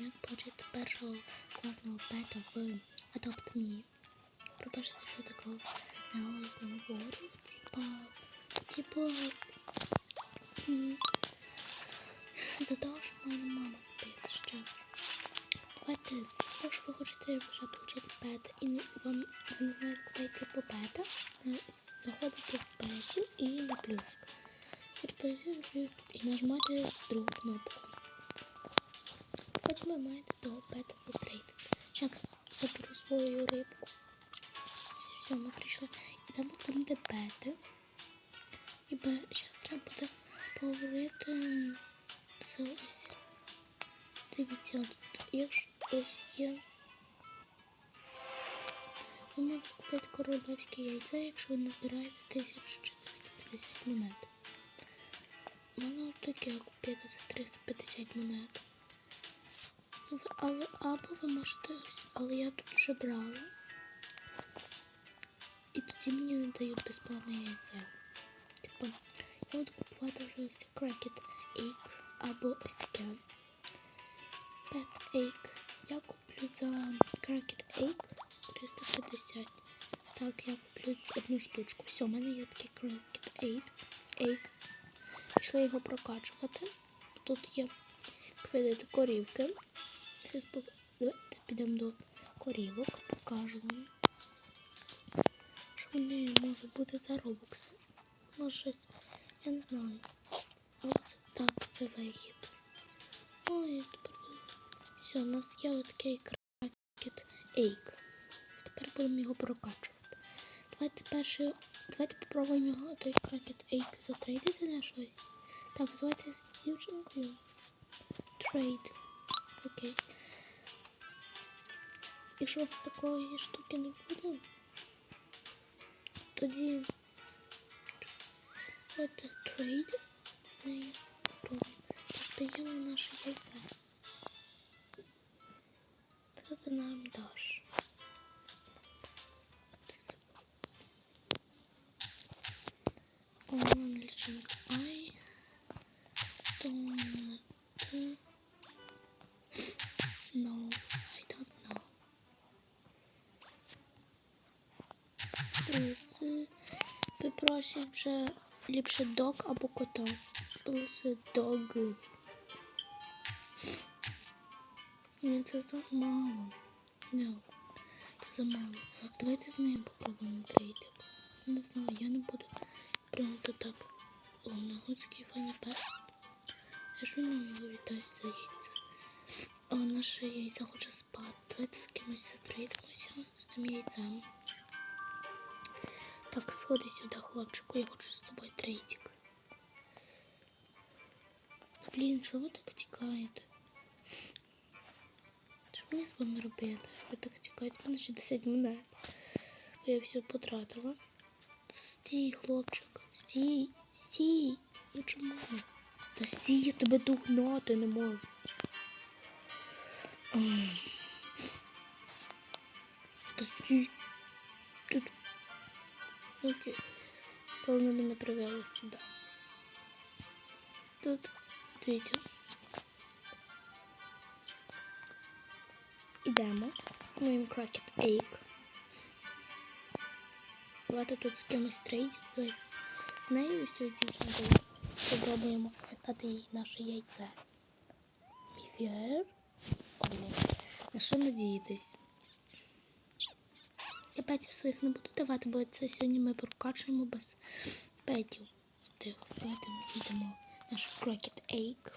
як отримати першого класного пета в Adopt Me. Пробачте, що такого наголосно говорю. Типа, типа, за того, що мене мама спить ще. Давайте, якщо ви хочете вже отримати пет і вам куди йти по пета, е, заходите в петів і на плюсик. Тепер і нажимаєте другу кнопку. Ви маєте того пета затрейдити. Зараз заберу свою рибку. Все, ми прийшли. Ідемо там, де пети. І зараз треба буде поговорити з ось. Дивіться, от, якщо ось є. Ви можете купити королевське яйце, якщо ви назбираєте 1450 монет. Можна таке купити за 350 монет. Але або ви можете але я тут вже брала. І тоді мені дають безплатне яйце. Типу, я буду купувати вже ось це Cracket Egg або ось таке. Pet Egg. Я куплю за Cracket Egg 350. Так, я куплю одну штучку. Все, у мене є такий Cracket Egg. Egg. Пішли його прокачувати. Тут є кведити корівки. Зараз по- підемо до корівок, покажу вам. Що вони можуть бути за робокси. Може щось, я не знаю. Але це так, це вихід. Ой, тепер все, у нас є отакий кракет Ейк. Тепер будемо його прокачувати. Давайте перше, давайте попробуємо його той кракет Ейк затрейдити на щось. Так, давайте з дівчинкою. Трейд. Окей. Якщо у вас такої штуки не буде, тоді давайте трейд з нею попробуємо. Так, даємо наше яйце. Що ти нам даш? З попросять вже ліпше дог або кота. З дог. Ні, це замало. No. Це замало. Давайте з нею попробуємо трейдик. Не знаю, я не буду прямо то так. О, на гудський файний. Я ж вона його віддасть за яйця. О, наше яйця хоче спати. Давайте з кимось затрейдимося з цим яйцем. Так, сходи сюди, хлопчику, я хочу з тобою трейдик. Блін, що ви так тікаєте? Що мені з вами робити? Ви так тікаєте? Мене ще 10 монет. Я все потратила. Стій, хлопчик, стій, стій. Ну чому? Та стій, я тебе догнати не можу. Та стій. Окей. То вона мене привела сюди. Тут, дивіться. Ідемо з моїм Cracket Egg. Давайте тут з кимось. Давай. З нею ось цією дівчинкою спробуємо дати їй наше яйце. Міфіер. О, ні. На що надіятись? Я петів своїх не буду давати, бо це сьогодні ми прокачуємо без петів. Тих. Давайте ми їдемо наш Cracket Egg.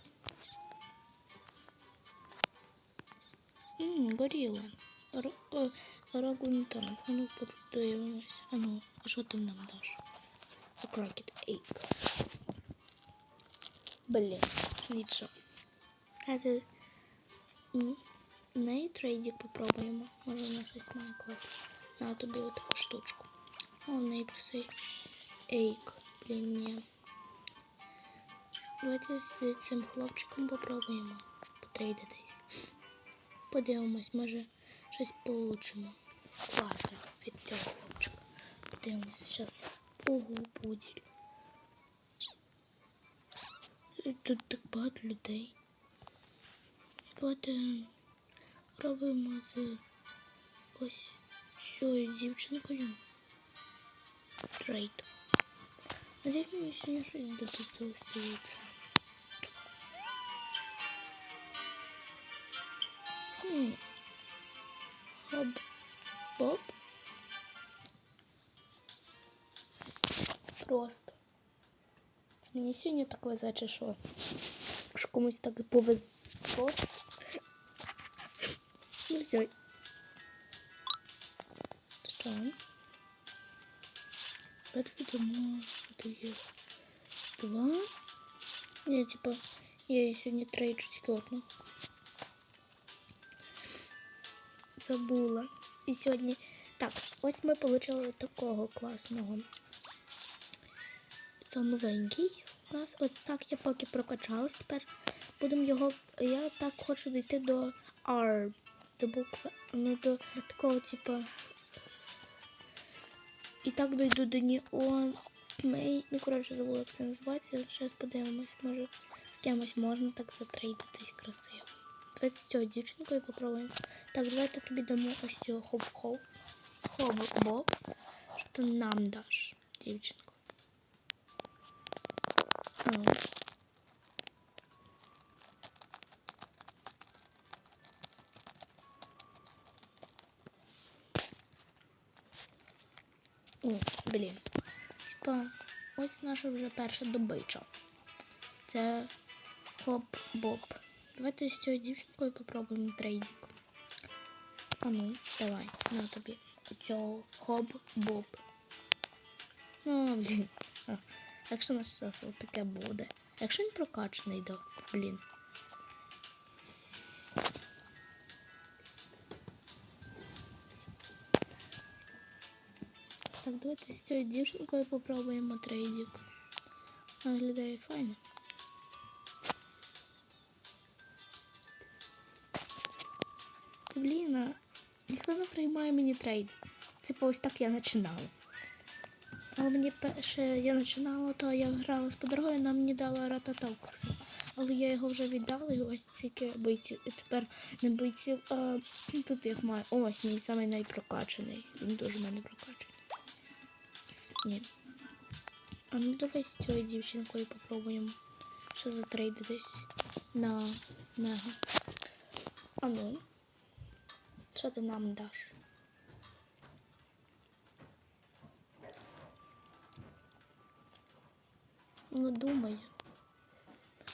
Ммм, горіло. Р- о, Рагунтан. А ну подивимось. А ну, а що ти нам даш? Cracket Egg. Блін, нічого. Давайте м, неї трейдик попробуємо. Може вона щось має класно. На тобі отаку штучку. У неї проси Ейк. Блін. Давайте з цим хлопчиком попробуємо потрейдитись. Подивимось, може щось получимо. Класно від цього хлопчика. Подивимось, зараз ого пуділь. Тут так багато людей. давайте робимо з ось цією дівчинкою. Трейд. Надіюсь, мені сьогодні щось до цього стається. Хм. Хоб. Просто. Мені сьогодні так везе, чи що? Комусь так і повез. Ну все. Давайте дома. Что є? Два. Не, типа, я її сьогодні трейджу четверту. Забула. І сьогодні. Так, ось ми отримали такого класного. Це новенький у нас. От так я поки прокачалась. Тепер будемо його. Я так хочу дійти до R. До букви. Ну, до такого, типа. І так дойду до Неон. Ми, ну, коротше, забула, як це називається. Зараз подивимось, може з кимось можна так затрейдитись красиво. Давайте з цього дівчинкою попробуємо. Так, давайте тобі дамо ось цього хоп-хоп. Хоп-боб. Що ти нам даш, дівчинку? О, блін. Типа, ось наша вже перша добича. Це хоп-боб. Давайте з цією дівчинкою попробуємо трейдик. А ну, давай, на тобі. Цього хоп-боб. Ну, блін. А, якщо наш сесел таке буде. Якщо він прокачаний, то, блін. Так, давайте з цією дівчинкою попробуємо трейдик. Виглядає файно. Блін, ніхто не приймає мені трейд. Типа ось так я починала. Але мені перше я починала, то я грала з подругою, вона мені дала рататокса. Але я його вже віддала і ось тільки бойців. І тепер не бойців, а тут їх маю. Ось він самий найпрокачаний. Він дуже в мене прокачаний. Ні. А ну давай з цією дівчинкою попробуємо. Ще затрейдитись на мега. А ну. Що ти нам даш? Ну, думаю.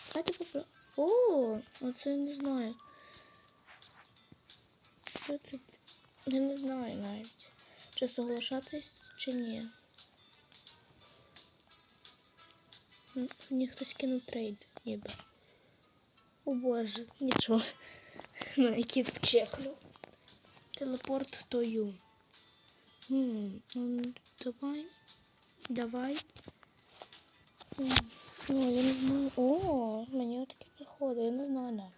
Давайте попро... О, оце я не знаю. Що? Я не знаю навіть. Чи соглашатись, чи ні. Мені хтось кинув трейд, ніби. О боже, нічого. На кіт чехнув. Телепорт. Хм, ну, давай. Давай. М, Ну, я не знаю. О, мені таке приходить, я не знаю навіть.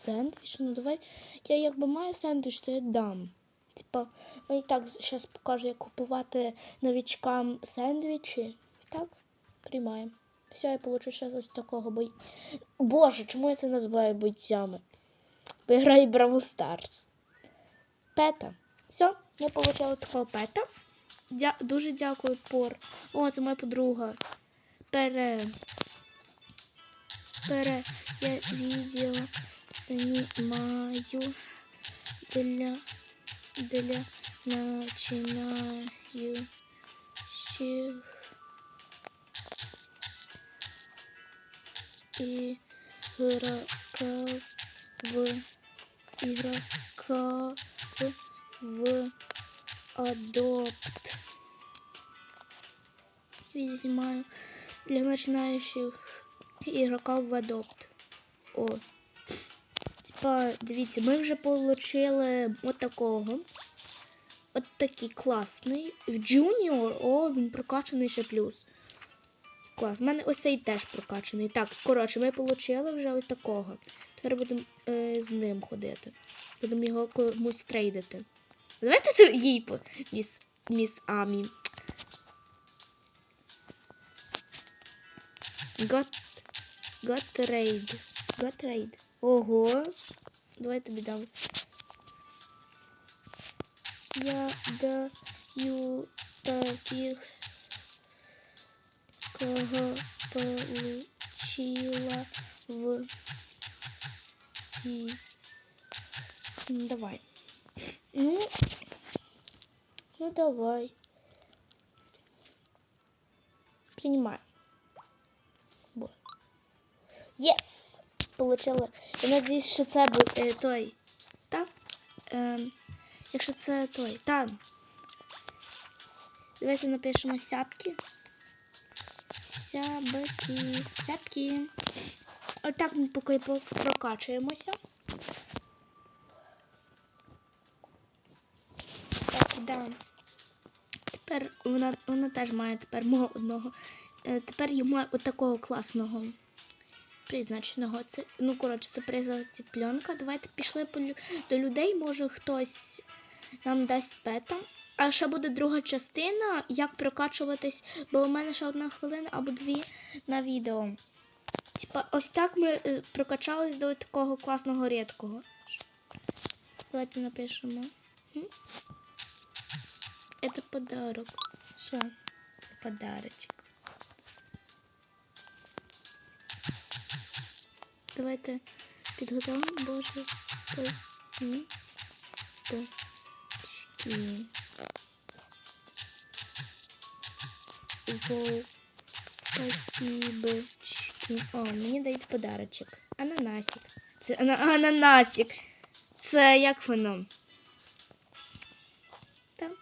Сендвіч? Ну давай. Я якби маю сендвіч, то я дам. Типа, мені так зараз покажу, як купувати новічкам сендвічі. Так, приймаємо. Все, я получу зараз ось такого бой. Боже, чому я це називаю бойцями? Бо Бравл Старс. Пета. Все, ми отримали такого пета. Дя... Дуже дякую, Пор. О, це моя подруга. Пере. Пере. Я відео знімаю для для начинаючих игроков в игроков в Adopt. Видимо, для начинающих игроков в Adopt. О. Типа, дивіться, ми вже отримали от такого. От такий класний. В Junior, о, він прокачаний ще плюс. Клас. У мене ось цей теж прокачаний. Так, коротше, ми отримали вже ось такого. Тепер будемо е, з ним ходити. Будемо його комусь трейдити. Давайте це їй по міс, міс Амі. Got, got trade. Два трейд. Ого. Давай тобі дам. Я даю таких, кого получила в и давай. Ну, ну давай. Принимай. Вот. Yes! Получила. Я надіюсь, що це був е, той. Та? Ем, якщо це той. Та. Давайте напишемо сяпки. Сябки. Сяпки. Отак ми поки прокачуємося. Так, да. Тепер вона, вона теж має тепер мого одного. Е, тепер йому от такого класного призначеного. Це, ну, коротше, це приза ціпленка. Давайте пішли до людей. Може хтось нам дасть пета. А ще буде друга частина, як прокачуватись, бо у мене ще одна хвилина або дві на відео. Типа, ось так ми е, прокачались до такого класного рідкого. Давайте напишемо. Это подарок. Що? Подарочек. Давайте підготуємо Боже. Воу. Спасибочки. О, мені дають подарочок. Ананасик. Це ана ананасик. Це як воно? Там.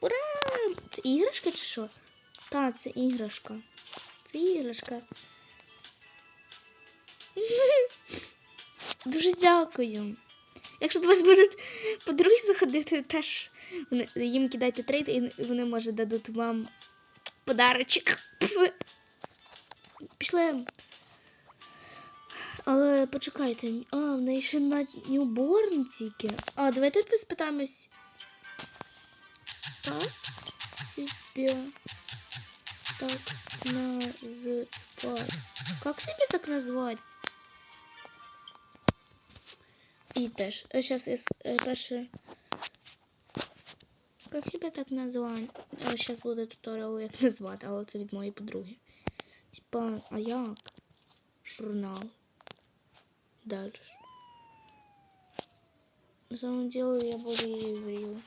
Ура! Це іграшка чи що? Та, це іграшка. Це іграшка. Дуже дякую. Якщо до вас будуть подруги заходити, теж вони- їм кидайте трейд, і вони, може, дадуть вам подарочок. Пішли. Але почекайте, а, в неї ще на ньюборн тільки. А, давайте спитаємось. Так себя так назвать? Как себе так назвать? И теж. Сейчас я с- е, перше. Как себе так назвать? Сейчас буде туторіал, як назвати, але це від моєї подруги. Типа, а як? Журнал. Дальше. На самом деле я буду її врію.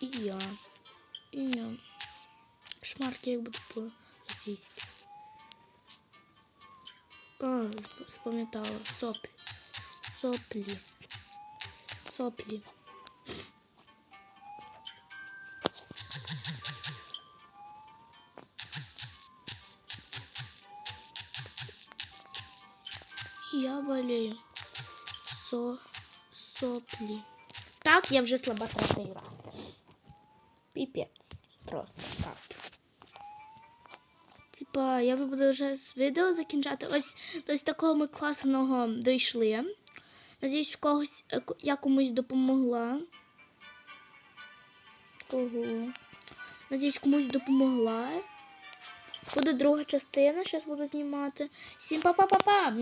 І я. І я. Шмарки як буде по-російськи. А, сп- спам'ятала. Соплі. Соплі. Соплі. Я болею. Со... Соплі. Так, я вже слаба третій раз. Піпець. Просто так. Типа, я буду вже з відео закінчати. Ось до такого ми класного дійшли. Надіюсь, когось е, я комусь допомогла. Кого? Надіюсь, комусь допомогла. Буде друга частина, зараз буду знімати. Всім па-па-па-па!